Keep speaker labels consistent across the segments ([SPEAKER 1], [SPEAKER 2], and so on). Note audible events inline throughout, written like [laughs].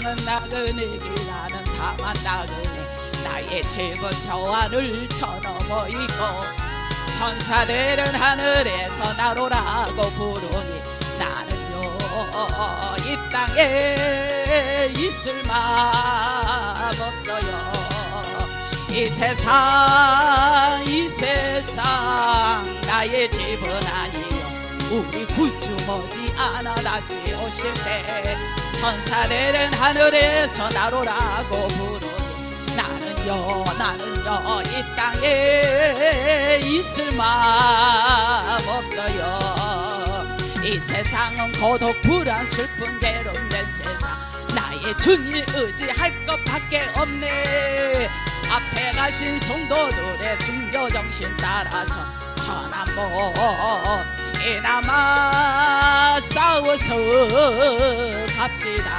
[SPEAKER 1] 세상은 나그네기 나는 다만 나그네. 나의 집은 저 하늘 저 너머 있고 천사들은 하늘에서 나로라고 부르니 나는요 이 땅에 있을 맘 없어요. 이 세상 이 세상 나의 집은 아니요. 우리 구주 머지않아 다시 오실 때 천사들은 하늘에서 나로라고 부르니 나는요 나는요 이 땅에 있을 맘 없어요. 이 세상은 고독 불안 슬픈 괴롭는 세상. 나의 주님 의지할 것밖에 없네. 앞에 가신 성도들의 순교 정신 따라서 천안보 이나마 싸워서 갑시다.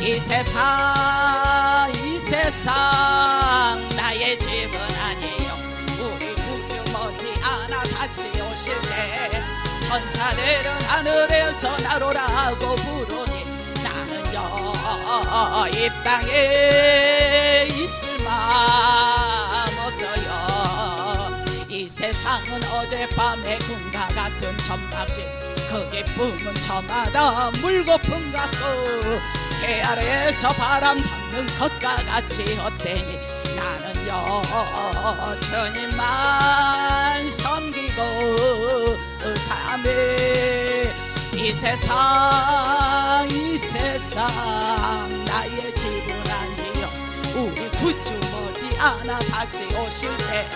[SPEAKER 1] 이 세상 이 세상 나의 집은 아니에요. 우리 구주 머지않아 다시 오실 때 천사들은 하늘에서 나로라고 부르니 나는요 이 땅에 있을 맘 없어요. 이 세상은 어젯밤의 꿈과 같은 천막집 그 기쁨은 저마다 물고품 같고 해 아래에서 바람 잡는 것과 같이 헛되니 나는요 주님만 섬기고 삶에 이 세상 이 세상 나의 집은 아니요. 우리 구주 머지않아 다시 오실 때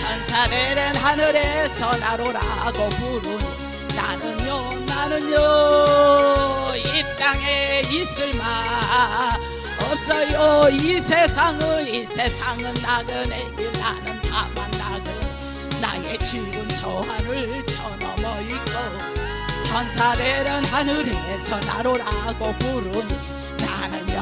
[SPEAKER 1] 천사들은 하늘에서 나로라고 부르니 나는요 나는요 이 땅에 있을 마. 없어요 이 세상은 이 세상은 나그네 길 나는 다만 나그네 나의 집은 저 하늘 저 넘어 있고 천사들은 하늘에서 나로라고 부르니 나는요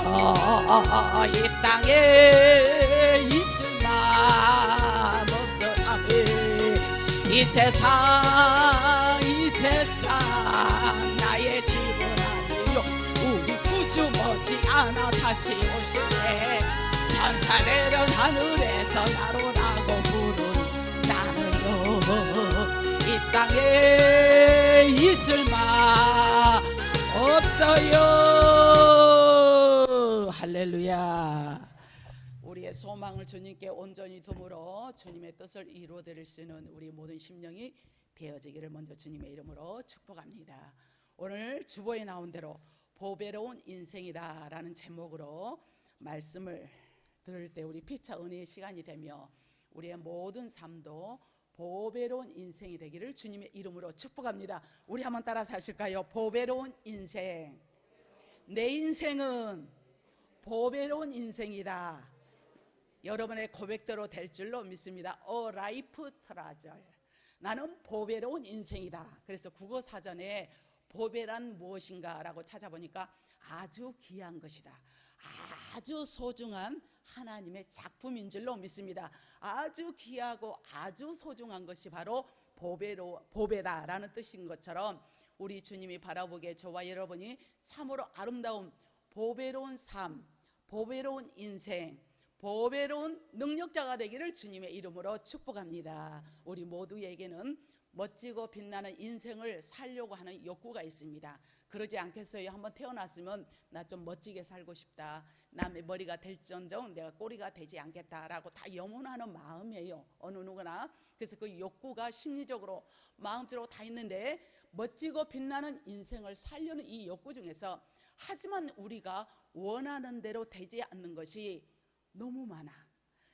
[SPEAKER 1] 이 땅에 있을 맘 없어 아멘. 이 세상 이 세상 나의 집은 아니요 우리 구주 머지않아 다시 때 천사들은 하늘에서 나로라고 부르니 나는요 이 땅에 있을 마 없어요. 할렐루야. 우리의 소망을 주님께 온전히 두므로 주님의 뜻을 이루어 드릴 수 있는 우리 모든 심령이 되어지기를 먼저 주님의 이름으로 축복합니다. 오늘 주보에 나온 대로 보배로운 인생이다라는 제목으로 말씀을 들을 때 우리 피차 은혜의 시간이 되며 우리의 모든 삶도 보배로운 인생이 되기를 주님의 이름으로 축복합니다. 우리 한번 따라서 하실까요? 보배로운 인생. 내 인생은 보배로운 인생이다. 여러분의 고백대로 될 줄로 믿습니다. 어 라이프 트라절. 나는 보배로운 인생이다. 그래서 국어 사전에 보배란 무엇인가라고 찾아보니까 아주 귀한 것이다. 아주 소중한 하나님의 작품인 줄로 믿습니다. 아주 귀하고 아주 소중한 것이 바로 보배로 보배다라는 뜻인 것처럼 우리 주님이 바라보기에 저와 여러분이 참으로 아름다운 보배로운 삶, 보배로운 인생, 보배로운 능력자가 되기를 주님의 이름으로 축복합니다. 우리 모두에게는 멋지고 빛나는 인생을 살려고 하는 욕구가 있습니다. 그러지 않겠어요? 한번 태어났으면 나 좀 멋지게 살고 싶다. 남의 머리가 될전정 내가 꼬리가 되지 않겠다라고 다 염원하는 마음이에요. 어느 누구나. 그래서 그 욕구가 심리적으로 마음적으로 다 있는데 멋지고 빛나는 인생을 살려는 이 욕구 중에서 하지만 우리가 원하는 대로 되지 않는 것이 너무 많아.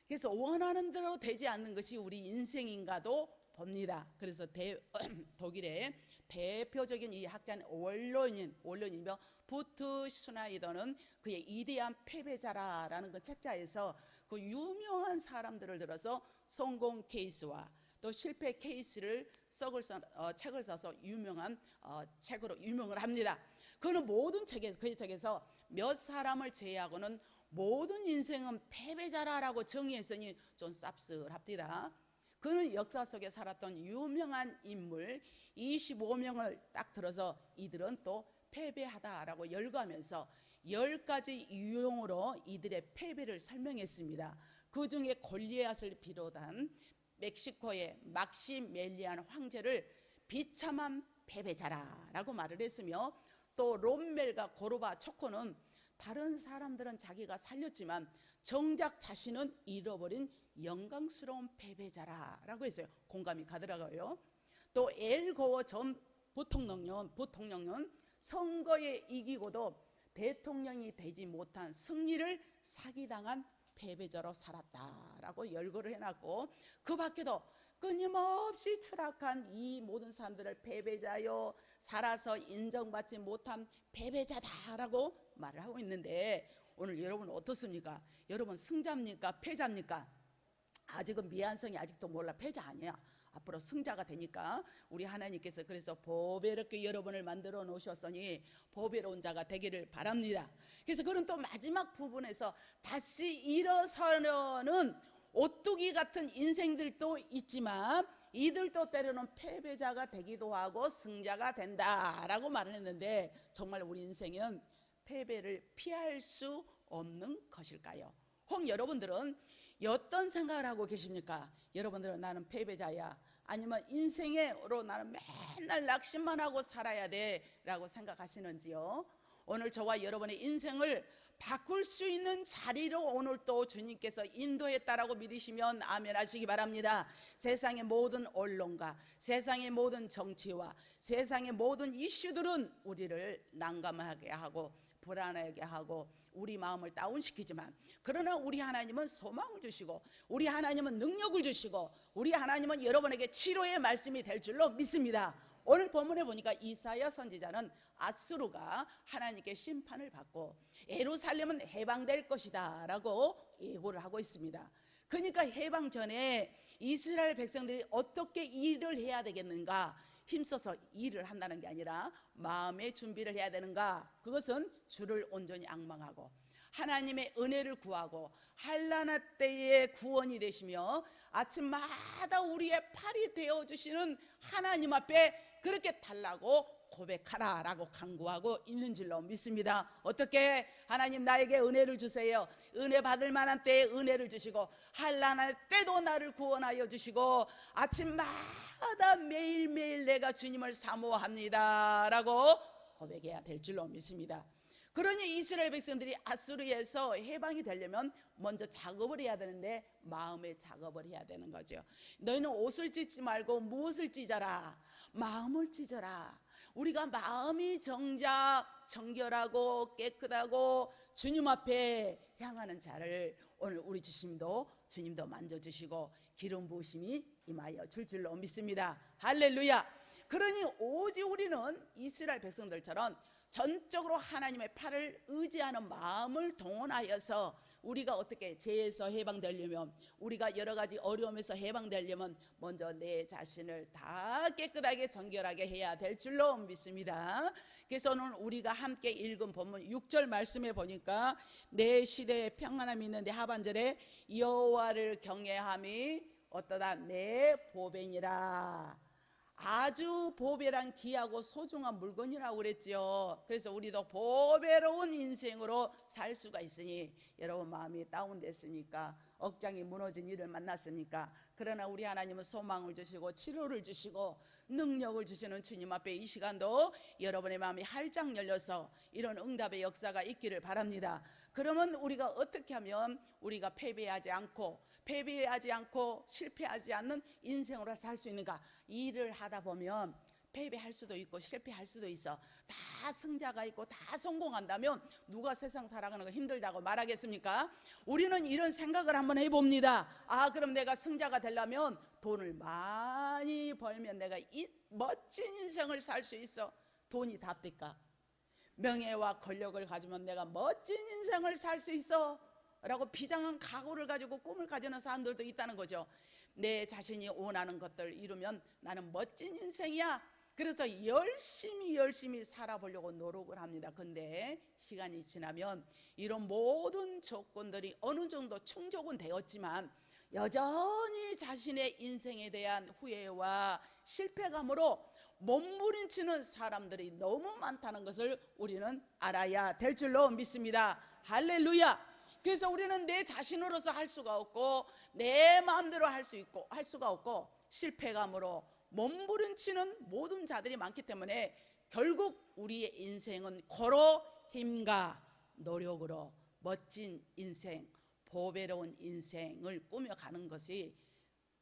[SPEAKER 1] 그래서 원하는 대로 되지 않는 것이 우리 인생인가도 봅니다. 그래서 대, [clears throat] 독일의 대표적인 이 학자는 원론인, 원론이며 부트 슈나이더는 그의 이대한 패배자라라는 그 책자에서 그 유명한 사람들을 들어서 성공 케이스와 또 실패 케이스를 썩을 써, 어, 책을 써서 유명한 어, 책으로 유명을 합니다. 그는 모든 책에서 그 책에서 몇 사람을 제외하고는 모든 인생은 패배자라라고 정의했으니 좀 쌉쓸합디다. 그는 역사 속에 살았던 유명한 인물 25명을 딱 들어서 이들은 또 패배하다라고 열거하면서 열 가지 유형으로 이들의 패배를 설명했습니다. 그 중에 골리앗을 비롯한 멕시코의 막시멜리안 황제를 비참한 패배자라라고 말을 했으며 또 롬멜과 고르바 초코는 다른 사람들은 자기가 살렸지만 정작 자신은 잃어버린 영광스러운 패배자라라고 했어요. 공감이 가더라고요. 또 엘고어 전 부통령은 부통령은 선거에 이기고도 대통령이 되지 못한 승리를 사기당한 패배자로 살았다라고 열거를 해놨고 그 밖에도 끊임없이 추락한 이 모든 사람들을 패배자요 살아서 인정받지 못한 패배자다라고 말을 하고 있는데 오늘 여러분 어떻습니까? 여러분 승자입니까? 패자입니까? 아직은 미안성이 아직도 몰라 패자 아니야. 앞으로 승자가 되니까 우리 하나님께서 그래서 보배롭게 여러분을 만들어 놓으셨으니 보배로운 자가 되기를 바랍니다. 그래서 그는 또 마지막 부분에서 다시 일어서려는 오뚜기 같은 인생들도 있지만 이들도 때로는 패배자가 되기도 하고 승자가 된다라고 말을 했는데 정말 우리 인생은 패배를 피할 수 없는 것일까요? 혹 여러분들은 어떤 생각을 하고 계십니까? 여러분들은 나는 패배자야. 아니면 인생으로 나는 맨날 낙심만 하고 살아야 돼라고 생각하시는지요? 오늘 저와 여러분의 인생을 바꿀 수 있는 자리로 오늘 또 주님께서 인도했다라고 믿으시면 아멘 하시기 바랍니다. 세상의 모든 언론과 세상의 모든 정치와 세상의 모든 이슈들은 우리를 난감하게 하고 불안하게 하고 우리 마음을 다운시키지만 그러나 우리 하나님은 소망을 주시고 우리 하나님은 능력을 주시고 우리 하나님은 여러분에게 치료의 말씀이 될 줄로 믿습니다. 오늘 본문에 보니까 이사야 선지자는 아수르가 하나님께 심판을 받고 예루살렘은 해방될 것이다라고 예고를 하고 있습니다. 그러니까 해방 전에 이스라엘 백성들이 어떻게 일을 해야 되겠는가? 힘써서 일을 한다는 게 아니라 마음의 준비를 해야 되는가? 그것은 주를 온전히 악망하고 하나님의 은혜를 구하고 한란한 때에 구원이 되시며 아침마다 우리의 팔이 되어 주시는 하나님 앞에 그렇게 달라고 고백하라라고 강구하고 있는 줄로 믿습니다. 어떻게 하나님 나에게 은혜를 주세요. 은혜 받을 만한 때에 은혜를 주시고 한란할 때도 나를 구원하여 주시고 아침마다 매일매일 내가 주님을 사모합니다라고 고백해야 될 줄로 믿습니다. 그러니 이스라엘 백성들이 아수르에서 해방이 되려면 먼저 작업을 해야 되는데 마음의 작업을 해야 되는 거죠. 너희는 옷을 찢지 말고 무엇을 찢어라? 마음을 찢어라. 우리가 마음이 정작 정결하고 깨끗하고 주님 앞에 향하는 자를 오늘 우리 주님도 주님도 만져주시고 기름 부으심이 임하여 줄 줄로 믿습니다. 할렐루야. 그러니 오직 우리는 이스라엘 백성들처럼 전적으로 하나님의 팔을 의지하는 마음을 동원하여서 우리가 어떻게 죄에서 해방되려면 우리가 여러 가지 어려움에서 해방되려면 먼저 내 자신을 다 깨끗하게 정결하게 해야 될 줄로 믿습니다. 그래서 오늘 우리가 함께 읽은 본문 6절 말씀에 보니까 내 시대에 평안함이 있는데 하반절에 여호와를 경외함이 어떠다 내 보배니라. 아주 보배란 귀하고 소중한 물건이라고 그랬지요. 그래서 우리도 보배로운 인생으로 살 수가 있으니 여러분 마음이 다운됐습니까? 억장이 무너진 일을 만났습니까? 그러나 우리 하나님은 소망을 주시고 치료를 주시고 능력을 주시는 주님 앞에 이 시간도 여러분의 마음이 활짝 열려서 이런 응답의 역사가 있기를 바랍니다. 그러면 우리가 어떻게 하면 우리가 패배하지 않고 패배하지 않고 실패하지 않는 인생으로 살 수 있는가? 일을 하다 보면 패배할 수도 있고 실패할 수도 있어. 다 승자가 있고 다 성공한다면 누가 세상 살아가는 거 힘들다고 말하겠습니까? 우리는 이런 생각을 한번 해봅니다. 아, 그럼 내가 승자가 되려면 돈을 많이 벌면 내가 이 멋진 인생을 살 수 있어. 돈이 답될까? 명예와 권력을 가지면 내가 멋진 인생을 살 수 있어. 라고 비장한 각오를 가지고 꿈을 가지는 사람들도 있다는 거죠. 내 자신이 원하는 것들 이루면 나는 멋진 인생이야. 그래서 열심히 열심히 살아보려고 노력을 합니다. 근데 시간이 지나면 이런 모든 조건들이 어느 정도 충족은 되었지만 여전히 자신의 인생에 대한 후회와 실패감으로 몸부림치는 사람들이 너무 많다는 것을 우리는 알아야 될 줄로 믿습니다. 할렐루야. 그래서 우리는 내 자신으로서 할 수가 없고 내 마음대로 할 수 있고 할 수가 없고 실패감으로 몸부림치는 모든 자들이 많기 때문에 결국 우리의 인생은 고로 힘과 노력으로 멋진 인생, 보배로운 인생을 꾸며가는 것이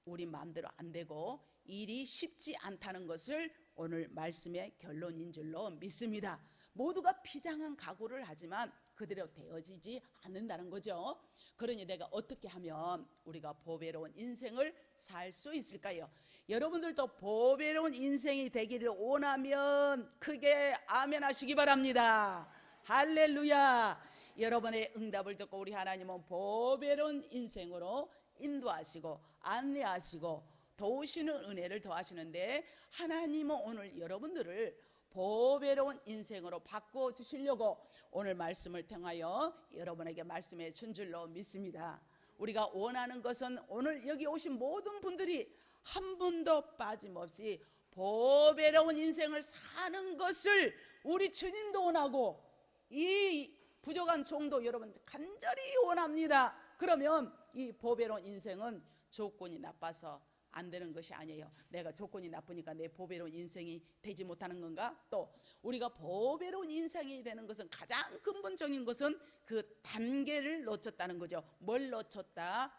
[SPEAKER 1] 우리 마음대로 안 되고 일이 쉽지 않다는 것을 오늘 말씀의 결론인 줄로 믿습니다. 모두가 비장한 각오를 하지만 그대로 되어지지 않는다는 거죠. 그러니 내가 어떻게 하면 우리가 보배로운 인생을 살 수 있을까요? 여러분들도 보배로운 인생이 되기를 원하면 크게 아멘 하시기 바랍니다. 할렐루야. 여러분의 응답을 듣고 우리 하나님은 보배로운 인생으로 인도하시고 안내하시고 도우시는 은혜를 더하시는데 하나님은 오늘 여러분들을 보배로운 인생으로 바꿔 주시려고 오늘 말씀을 통하여 여러분에게 말씀해 준 줄로 믿습니다. 우리가 원하는 것은 오늘 여기 오신 모든 분들이 한 분도 빠짐없이 보배로운 인생을 사는 것을 우리 주님도 원하고 이 부족한 종도 여러분 간절히 원합니다. 그러면 이 보배로운 인생은 조건이 나빠서 안 되는 것이 아니에요. 내가 조건이 나쁘니까 내 보배로운 인생이 되지 못하는 건가? 또 우리가 보배로운 인생이 되는 것은 가장 근본적인 것은 그 단계를 놓쳤다는 거죠. 뭘 놓쳤다?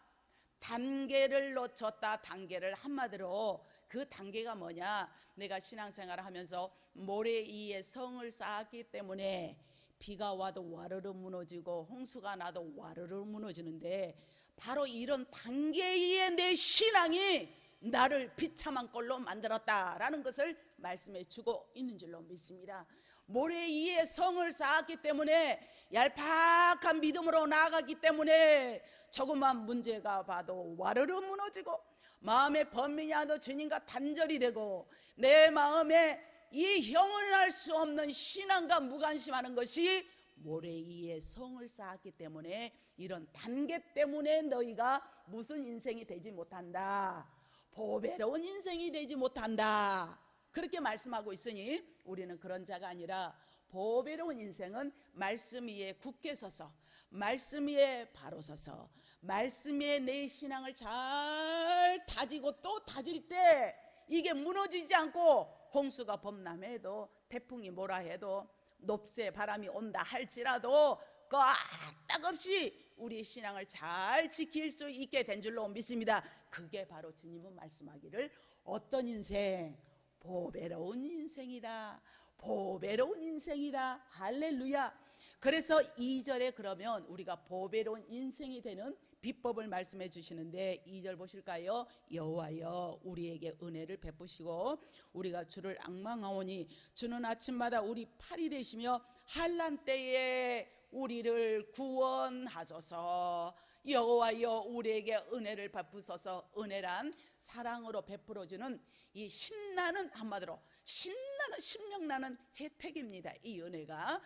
[SPEAKER 1] 단계를 놓쳤다. 단계를 한마디로 그 단계가 뭐냐? 내가 신앙생활을 하면서 모래 위에 성을 쌓았기 때문에 비가 와도 와르르 무너지고 홍수가 나도 와르르 무너지는데 바로 이런 단계의 내 신앙이 나를 비참한 꼴로 만들었다라는 것을 말씀해 주고 있는 줄로 믿습니다. 모래 위에 성을 쌓았기 때문에 얄팍한 믿음으로 나아가기 때문에 조그만 문제가 봐도 와르르 무너지고 마음의 번민이라도 주님과 단절이 되고 내 마음에 이 형언할 수 없는 신앙과 무관심하는 것이 모래 위에 성을 쌓았기 때문에 이런 단계 때문에 너희가 무슨 인생이 되지 못한다. 보배로운 인생이 되지 못한다. 그렇게 말씀하고 있으니 우리는 그런 자가 아니라 보배로운 인생은 말씀 위에 굳게 서서 말씀 위에 바로 서서 말씀 위에 내 신앙을 잘 다지고 또 다질 때 이게 무너지지 않고 홍수가 범람해도 태풍이 뭐라 해도 높새 바람이 온다 할지라도 끄떡없이 우리 신앙을 잘 지킬 수 있게 된 줄로 믿습니다. 그게 바로 주님은 말씀하기를 어떤 인생 보배로운 인생이다. 보배로운 인생이다. 할렐루야. 그래서 2절에 그러면 우리가 보배로운 인생이 되는 비법을 말씀해 주시는데 2절 보실까요? 여호와여 우리에게 은혜를 베푸시고 우리가 주를 악망하오니 주는 아침마다 우리 팔이 되시며 한란 때에 우리를 구원하소서. 여호와여 우리에게 은혜를 베푸소서. 은혜란 사랑으로 베풀어 주는 이 신나는 한마디로 신나는 신명나는 혜택입니다. 이 은혜가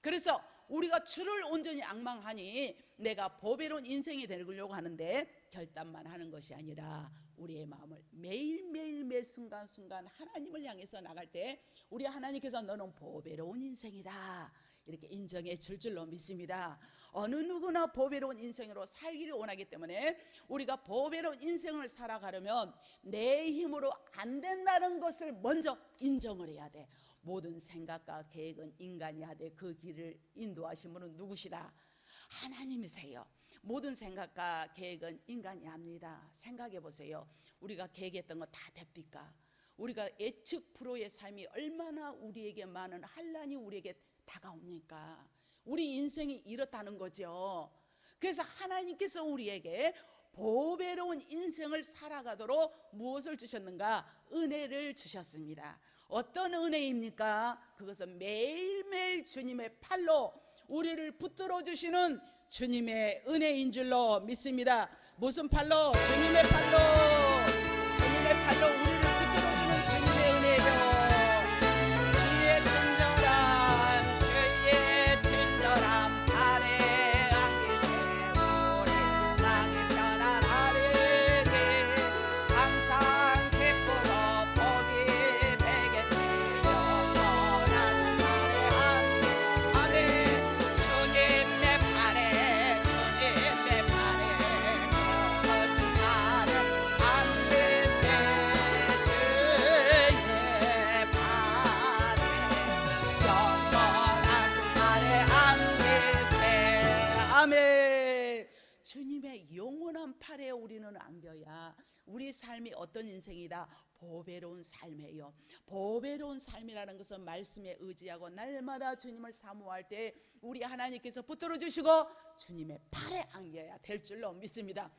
[SPEAKER 1] 그래서 우리가 주를 온전히 악망하니 내가 보배로운 인생이 되려고 하는데 결단만 하는 것이 아니라 우리의 마음을 매일매일 매 순간순간 하나님을 향해서 나갈 때 우리 하나님께서 너는 보배로운 인생이다 이렇게 인정해 줄 줄로 믿습니다. 어느 누구나 보배로운 인생으로 살기를 원하기 때문에 우리가 보배로운 인생을 살아가려면 내 힘으로 안 된다는 것을 먼저 인정을 해야 돼. 모든 생각과 계획은 인간이 하되 그 길을 인도하신 분은 누구시다? 하나님이세요. 모든 생각과 계획은 인간이 합니다. 생각해 보세요. 우리가 계획했던 거 다 됩니까? 우리가 예측 프로의 삶이 얼마나 우리에게 많은 환란이 우리에게 다가옵니까? 우리 인생이 이렇다는 거죠. 그래서 하나님께서 우리에게 보배로운 인생을 살아가도록 무엇을 주셨는가? 은혜를 주셨습니다. 어떤 은혜입니까? 그것은 매일매일 주님의 팔로 우리를 붙들어 주시는 주님의 은혜인 줄로 믿습니다. 무슨 팔로? 주님의 팔로. 주님의 팔로 우리는 안겨야 우리 삶이 어떤 인생이다 보배로운 삶이에요. 보배로운 삶이라는 것은 말씀에 의지하고 날마다 주님을 사모할 때 우리 하나님께서 붙들어 주시고 주님의 팔에 안겨야 될 줄로 믿습니다.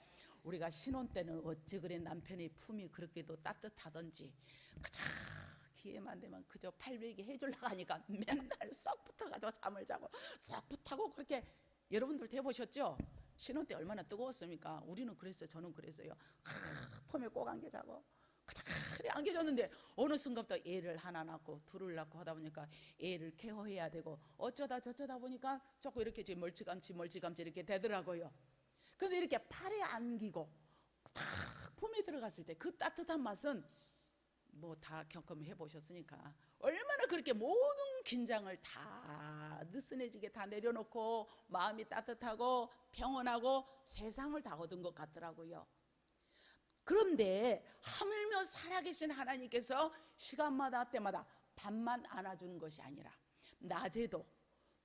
[SPEAKER 1] 우리가 신혼 때는 어찌 그래 남편의 품이 그렇게도 따뜻하던지 그저 기회만 되면 그저 팔베기 해주려고 하니까 맨날 썩 붙어가지고 잠을 자고 썩 붙하고 그렇게 여러분들 해보셨죠? 신혼 때 얼마나 뜨거웠습니까? 우리는 그랬어요. 저는 그랬어요. 아, 폼에 꼭 안겨 자고 그래 안겨줬는데 어느 순간부터 애를 하나 낳고 둘을 낳고 하다 보니까 애를 케어해야 되고 어쩌다 저쩌다 보니까 자꾸 이렇게 좀 멀찌감치 멀찌감치 이렇게 되더라고요. 근데 이렇게 팔에 안기고 딱 품에 들어갔을 때 그 따뜻한 맛은 뭐 다 경험해 보셨으니까 얼마나 그렇게 모든 긴장을 다 느슨해지게 다 내려놓고 마음이 따뜻하고 평온하고 세상을 다 얻은 것 같더라고요. 그런데 하물며 살아계신 하나님께서 시간마다 때마다 밤만 안아주는 것이 아니라 낮에도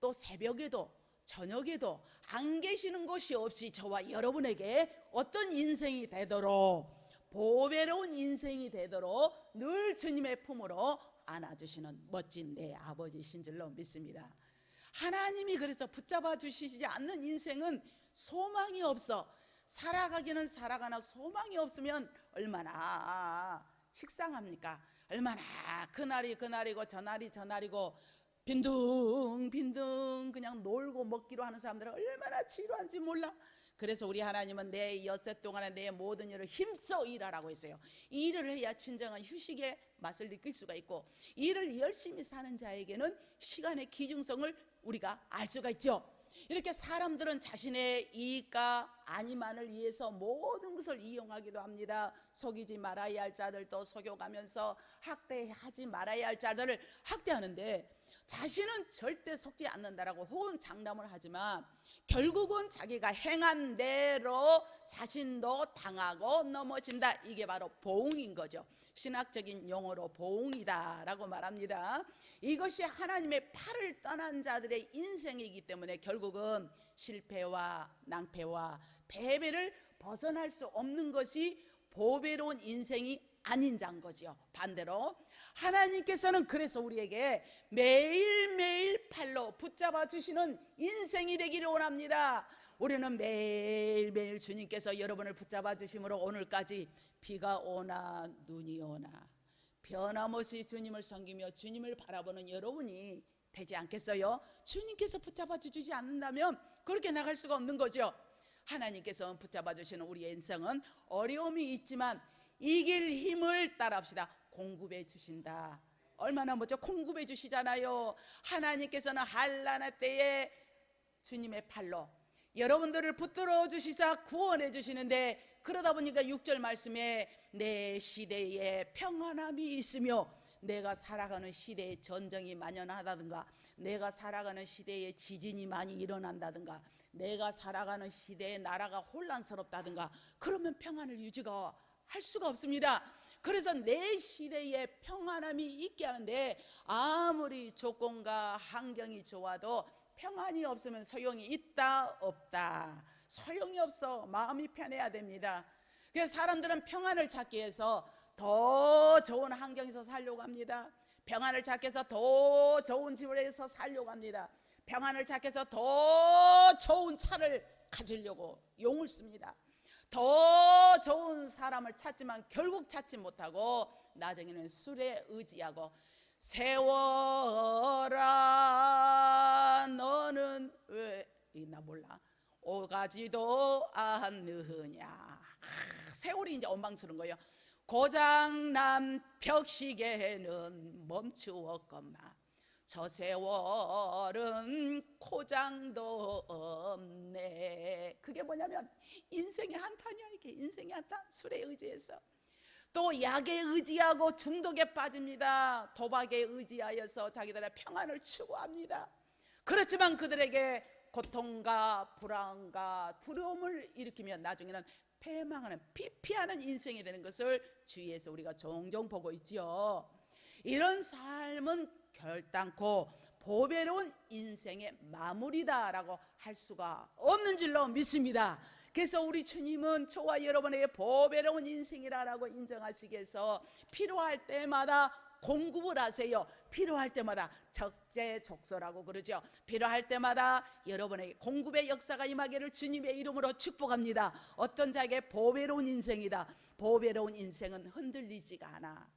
[SPEAKER 1] 또 새벽에도 저녁에도 안 계시는 것이 없이 저와 여러분에게 어떤 인생이 되도록 보배로운 인생이 되도록 늘 주님의 품으로 안아주시는 멋진 내 아버지신 줄로 믿습니다. 하나님이 그래서 붙잡아 주시지 않는 인생은 소망이 없어 살아가기는 살아가나 소망이 없으면 얼마나 식상합니까? 얼마나 그날이 그날이고 저날이 저날이고 빈둥 빈둥 그냥 놀고 먹기로 하는 사람들은 얼마나 지루한지 몰라. 그래서 우리 하나님은 내 엿새 동안에 내 모든 일을 힘써 일하라고 했어요. 일을 해야 진정한 휴식의 맛을 느낄 수가 있고 일을 열심히 사는 자에게는 시간의 기중성을 우리가 알 수가 있죠. 이렇게 사람들은 자신의 이익과 안위만을 위해서 모든 것을 이용하기도 합니다. 속이지 말아야 할 자들도 속여가면서 학대하지 말아야 할 자들을 학대하는데 자신은 절대 속지 않는다라고 호언 장담을 하지만 결국은 자기가 행한 대로 자신도 당하고 넘어진다. 이게 바로 보응인 거죠. 신학적인 용어로 보응이다라고 말합니다. 이것이 하나님의 팔을 떠난 자들의 인생이기 때문에 결국은 실패와 낭패와 패배를 벗어날 수 없는 것이 보배로운 인생이 아닌 자인 거지요. 반대로 하나님께서는 그래서 우리에게 매일매일 팔로 붙잡아 주시는 인생이 되기를 원합니다. 우리는 매일매일 주님께서 여러분을 붙잡아 주심으로 오늘까지 비가 오나 눈이 오나 변함없이 주님을 섬기며 주님을 바라보는 여러분이 되지 않겠어요? 주님께서 붙잡아 주지 않는다면 그렇게 나갈 수가 없는 거죠. 하나님께서 붙잡아 주시는 우리의 인생은 어려움이 있지만 이길 힘을 따라합시다. 공급해 주신다. 얼마나 먼저 공급해 주시잖아요. 하나님께서는 한란한 때에 주님의 팔로 여러분들을 붙들어 주시사 구원해 주시는데 그러다 보니까 6절 말씀에 내 시대에 평안함이 있으며 내가 살아가는 시대에 전쟁이 만연하다든가 내가 살아가는 시대에 지진이 많이 일어난다든가 내가 살아가는 시대에 나라가 혼란스럽다든가 그러면 평안을 유지가 할 수가 없습니다. 그래서 내 시대에 평안함이 있게 하는데 아무리 조건과 환경이 좋아도 평안이 없으면 소용이 있다 없다 소용이 없어 마음이 편해야 됩니다. 그래서 사람들은 평안을 찾기 위해서 더 좋은 환경에서 살려고 합니다. 평안을 찾기 위해서 더 좋은 집에서 살려고 합니다. 평안을 찾기 위해서 더 좋은 차를 가지려고 용을 씁니다. 더 좋은 사람을 찾지만 결국 찾지 못하고 나중에는 술에 의지하고 세워라 너는 왜 나 몰라. 오가지도 않느냐. 아, 세월이 이제 엉망스러운 거예요. 고장난 벽시계는 멈추었건만 저 세월은 고장도 없네. 그게 뭐냐면 인생의 한탄이야 이게 인생의 한탄 술에 의지해서 또 약에 의지하고 중독에 빠집니다. 도박에 의지하여서 자기들의 평안을 추구합니다. 그렇지만 그들에게 고통과 불안과 두려움을 일으키며 나중에는 패망하는 피피하는 인생이 되는 것을 주위에서 우리가 종종 보고 있지요. 이런 삶은 결단코 보배로운 인생의 마무리다라고 할 수가 없는 줄로 믿습니다. 그래서 우리 주님은 저와 여러분에게 보배로운 인생이라고 인정하시기 위해서 필요할 때마다 공급을 하세요. 필요할 때마다 적재적소라고 그러죠. 필요할 때마다 여러분에게 공급의 역사가 임하기를 주님의 이름으로 축복합니다. 어떤 자에게 보배로운 인생이다. 보배로운 인생은 흔들리지가 않아.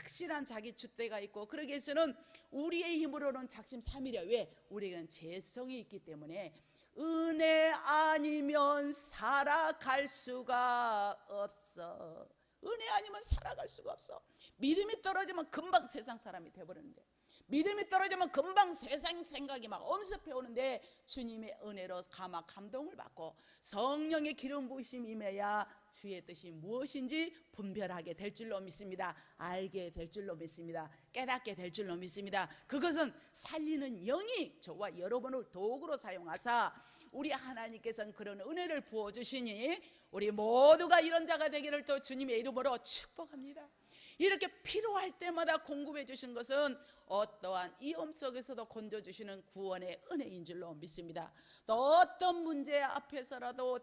[SPEAKER 1] 확실한 자기 주대가 있고 그러기 위해서는 우리의 힘으로는 작심 삼일이야. 왜? 우리에게는 재성이 있기 때문에 은혜 아니면 살아갈 수가 없어. 은혜 아니면 살아갈 수가 없어. 믿음이 떨어지면 금방 세상 사람이 돼버리는데 믿음이 떨어지면 금방 세상 생각이 막 엄습해 오는데 주님의 은혜로 감화 감동을 받고 성령의 기름 부으심 임해야 주의 뜻이 무엇인지 분별하게 될 줄로 믿습니다. 알게 될 줄로 믿습니다. 깨닫게 될 줄로 믿습니다. 그것은 살리는 영이 저와 여러분을 도구로 사용하사 우리 하나님께서는 그런 은혜를 부어 주시니 우리 모두가 이런 자가 되기를 또 주님의 이름으로 축복합니다. 이렇게 필요할 때마다 공급해 주신 것은 어떠한 위험 속에서도 건져 주시는 구원의 은혜인 줄로 믿습니다. 또 어떤 문제 앞에서라도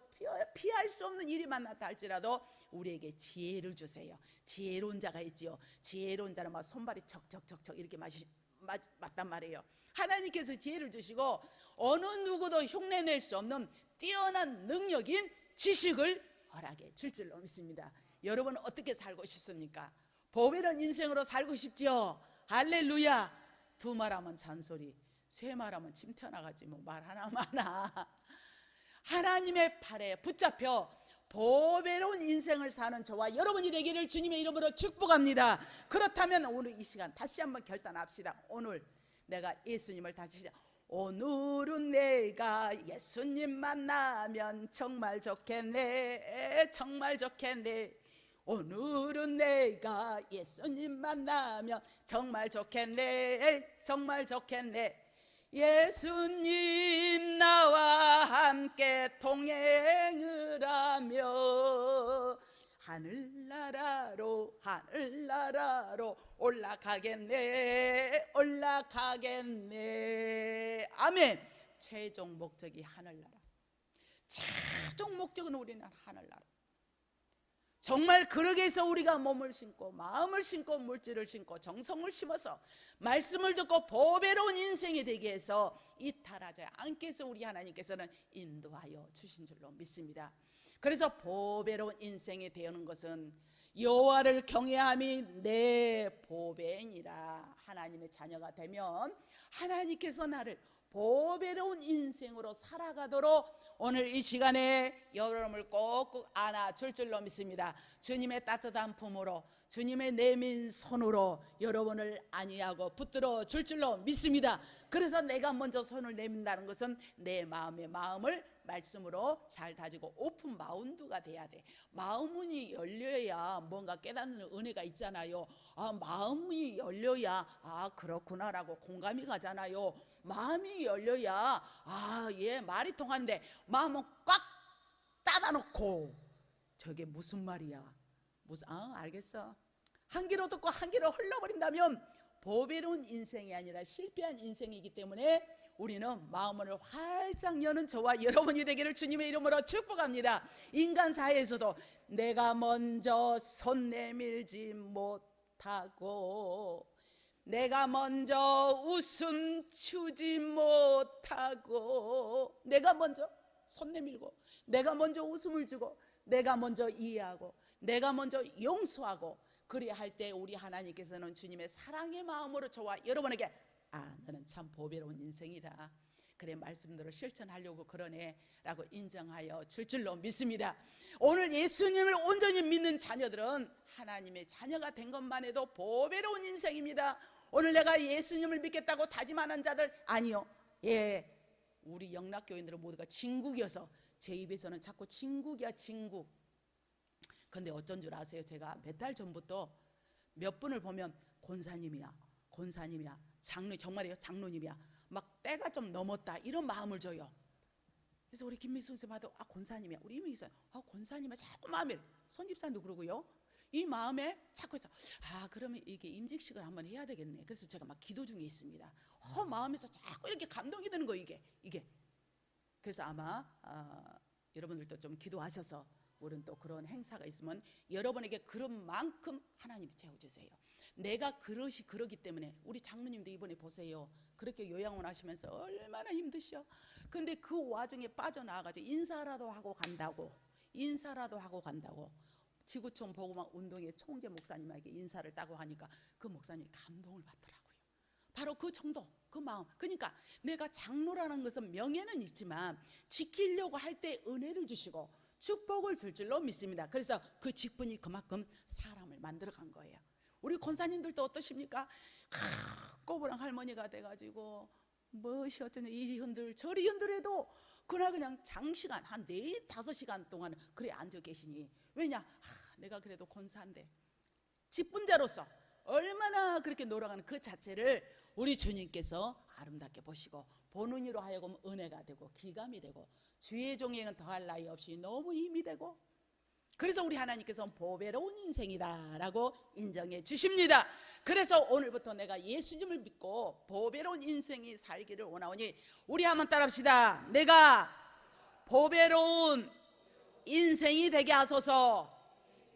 [SPEAKER 1] 피할 수 없는 일이 만났다 할지라도 우리에게 지혜를 주세요. 지혜로운 자가 있지요. 지혜로운 자는 막 손발이 척척척척 이렇게 마시, 맞, 맞단 말이에요. 하나님께서 지혜를 주시고 어느 누구도 흉내낼 수 없는 뛰어난 능력인 지식을 허락해 줄 줄로 믿습니다. 여러분 어떻게 살고 싶습니까? 보배로운 인생으로 살고 싶죠. 할렐루야. 두 말하면 잔소리, 세 말하면 침 튀어나가지 뭐 말 하나 [laughs] 많아. 하나님의 팔에 붙잡혀 보배로운 인생을 사는 저와 여러분이 되기를 주님의 이름으로 축복합니다. 그렇다면 오늘 이 시간 다시 한번 결단합시다. 오늘 내가 예수님을 다시 시작. 오늘은 내가 예수님 만나면 정말 좋겠네 정말 좋겠네 오늘은 내가 예수님 만나면 정말 좋겠네. 정말 좋겠네. 예수님 나와 함께 동행을 하며 하늘나라로 하늘나라로 올라가겠네. 올라가겠네. 아멘. 최종 목적이 하늘나라. 최종 목적은 우리는 하늘나라 정말 그러기 위해서 우리가 몸을 신고 마음을 신고 물질을 신고 정성을 심어서 말씀을 듣고 보배로운 인생이 되기 위해서 이탈하지 않게 해서 우리 하나님께서는 인도하여 주신 줄로 믿습니다. 그래서 보배로운 인생이 되는 것은 여호와를 경외함이 내 보배니라 하나님의 자녀가 되면 하나님께서 나를 보배로운 인생으로 살아가도록 오늘 이 시간에 여러분을 꼭꼭 안아줄 줄로 믿습니다. 주님의 따뜻한 품으로 주님의 내민 손으로 여러분을 안위하고 붙들어 줄 줄로 믿습니다. 그래서 내가 먼저 손을 내민다는 것은 내 마음의 마음을 말씀으로 잘 다지고 오픈 마운드가 돼야 돼. 마음문이 열려야 뭔가 깨닫는 은혜가 있잖아요. 아, 마음이 열려야 아, 그렇구나라고 공감이 가잖아요. 마음이 열려야 아, 예, 말이 통하는데 마음은 꽉 닫아 놓고 저게 무슨 말이야? 무슨 아, 알겠어. 한 귀로 듣고 한 귀로 흘러버린다면 보배로운 인생이 아니라 실패한 인생이기 때문에 우리는 마음을 활짝 여는 저와 여러분이 되기를 주님의 이름으로 축복합니다. 인간 사회에서도 내가 먼저 손 내밀지 못하고 내가 먼저 웃음 주지 못하고 내가 먼저 손 내밀고 내가 먼저 웃음을 주고 내가 먼저 이해하고 내가 먼저 용서하고 그리 할 때 우리 하나님께서는 주님의 사랑의 마음으로 저와 여러분에게 아 너는 참 보배로운 인생이다. 그래 말씀대로 실천하려고 그러네라고 인정하여 줄 줄로 믿습니다. 오늘 예수님을 온전히 믿는 자녀들은 하나님의 자녀가 된 것만 해도 보배로운 인생입니다. 오늘 내가 예수님을 믿겠다고 다짐하는 자들 아니요. 예 우리 영락교인들은 모두가 진국이어서 제 입에서는 자꾸 진국이야 진국 근데 어쩐 줄 아세요? 제가 몇 달 전부터 몇 분을 보면 권사님이야, 권사님이야, 장로 정말이에요, 장로님이야. 막 때가 좀 넘었다 이런 마음을 줘요. 그래서 우리 김미수 선생 봐도 아 권사님이야, 우리 이미 있어요. 아 권사님이야, 자꾸 마음에 손집사도 그러고요. 이 마음에 자꾸 해서 아 그러면 이게 임직식을 한번 해야 되겠네. 그래서 제가 막 기도 중에 있습니다. 어 마음에서 자꾸 이렇게 감동이 드는 거 이게 이게. 그래서 아마 아, 여러분들도 좀 기도하셔서 우리는 또 그런 행사가 있으면 여러분에게 그런 만큼 하나님이 채워주세요. 내가 그릇이 그러기 때문에 우리 장로님도 이번에 보세요. 그렇게 요양원 하시면서 얼마나 힘드셔. 근데 그 와중에 빠져나와가지고 인사라도 하고 간다고 인사라도 하고 간다고 지구촌 보고만 운동회 총재 목사님에게 인사를 따고 하니까 그 목사님이 감동을 받더라고요. 바로 그 정도, 그 마음. 그러니까 내가 장로라는 것은 명예는 있지만 지키려고 할 때 은혜를 주시고 축복을 줄 줄로 믿습니다. 그래서 그 직분이 그만큼 사람을 만들어 간 거예요. 우리 권사님들도 어떠십니까? 하, 꼬부랑 할머니가 돼가지고 무엇이 어쩌냐 이리 흔들 저리 흔들해도 그날 그냥 장시간 한네 다섯 시간 동안 그래 앉아 계시니 왜냐 하, 내가 그래도 권사인데 직분자로서 얼마나 그렇게 놀아가는 그 자체를 우리 주님께서 아름답게 보시고 보는 이로 하여금 은혜가 되고 기감이 되고 주의 종에는 더할 나위 없이 너무 힘이 되고 그래서 우리 하나님께서는 보배로운 인생이다라고 인정해 주십니다. 그래서 오늘부터 내가 예수님을 믿고 보배로운 인생이 살기를 원하오니 우리 한번 따라합시다. 내가 보배로운 인생이 되게 하소서.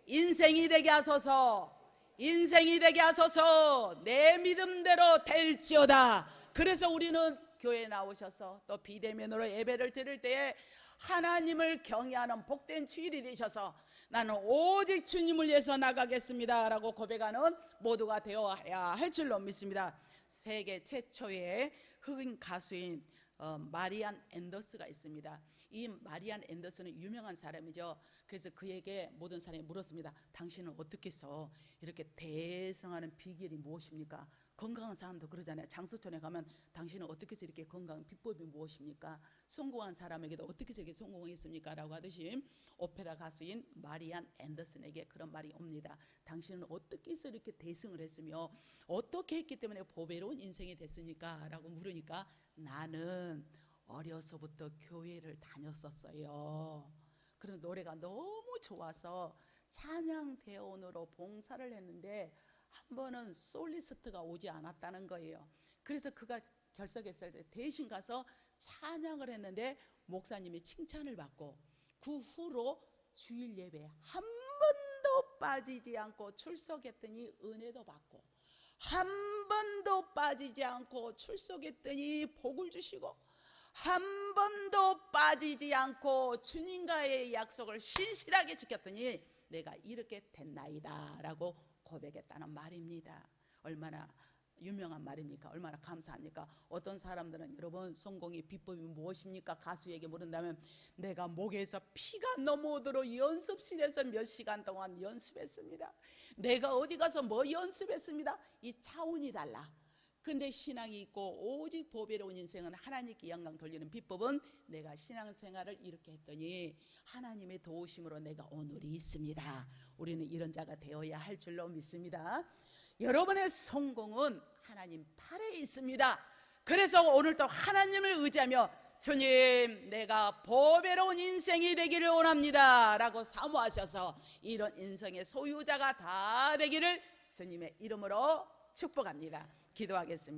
[SPEAKER 1] 인생이 되게 하소서. 인생이 되게 하소서. 내 믿음대로 될지어다. 그래서 우리는 교회 나오셔서 또 비대면으로 예배를 드릴 때에 하나님을 경외하는 복된 주일이 되셔서 나는 오직 주님을 위해서 나가겠습니다라고 고백하는 모두가 되어야 할 줄로 믿습니다. 세계 최초의 흑인 가수인 어, 마리안 앤더스가 있습니다. 이 마리안 앤더스는 유명한 사람이죠. 그래서 그에게 모든 사람이 물었습니다. 당신은 어떻게 해서 이렇게 대성하는 비결이 무엇입니까? 건강한 사람도 그러잖아요. 장수촌에 가면 당신은 어떻게 해서 이렇게 건강한 비법이 무엇입니까? 성공한 사람에게도 어떻게 이렇게 성공했습니까? 라고 하듯이 오페라 가수인 마리안 앤더슨에게 그런 말이 옵니다. 당신은 어떻게 이렇게 대승을 했으며 어떻게 했기 때문에 보배로운 인생이 됐습니까? 라고 물으니까 나는 어려서부터 교회를 다녔었어요. 그런 노래가 너무 좋아서 찬양 대원으로 봉사를 했는데 한 번은 솔리스트가 오지 않았다는 거예요. 그래서 그가 결석했을 때 대신 가서 찬양을 했는데 목사님이 칭찬을 받고 그 후로 주일 예배 한 번도 빠지지 않고 출석했더니 은혜도 받고 한 번도 빠지지 않고 출석했더니 복을 주시고 한 번도 빠지지 않고 주님과의 약속을 신실하게 지켰더니 내가 이렇게 됐나이다 라고 고백했다는 말입니다. 얼마나 유명한 말입니까? 얼마나 감사합니까? 어떤 사람들은 여러분 성공의 비법이 무엇입니까? 가수에게 물은다면 내가 목에서 피가 넘어오도록 연습실에서 몇 시간 동안 연습했습니다. 내가 어디 가서 뭐 연습했습니다. 이 차원이 달라. 근데 신앙이 있고 오직 보배로운 인생은 하나님께 영광 돌리는 비법은 내가 신앙생활을 이렇게 했더니 하나님의 도우심으로 내가 오늘이 있습니다. 우리는 이런 자가 되어야 할 줄로 믿습니다. 여러분의 성공은 하나님 팔에 있습니다. 그래서 오늘도 하나님을 의지하며 주님 내가 보배로운 인생이 되기를 원합니다 라고 사모하셔서 이런 인생의 소유자가 다 되기를 주님의 이름으로 축복합니다 기도하겠습니다